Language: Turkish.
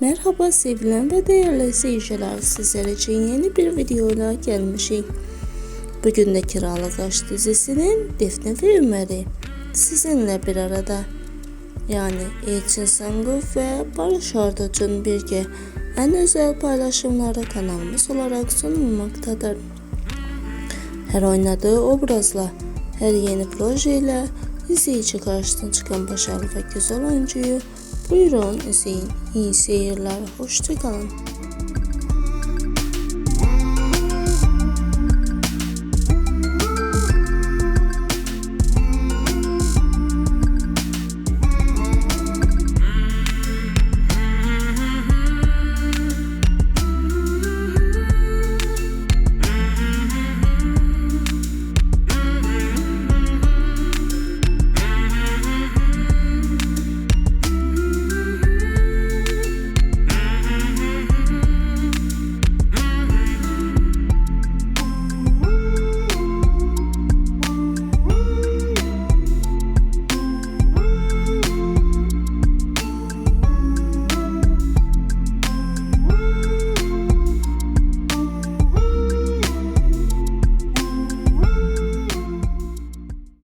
Merhaba sevilen ve değerli seyirciler sizler için yeni bir videoyla gelmişim. Bugün de Kiralık Aşk dizisinin Defne ve Ömer'i sizinle bir arada. Yani Elçin Sanguf ve Barış Arduç'un birge en özel paylaşımları kanalımız olarak sunulmaktadır. Her oynadığı obrazla, her yeni projeyle izleyici karşısına çıkan başarılı ve güzel oyuncuyu buyurun izleyin. İyi seyirler, hoşçakalın.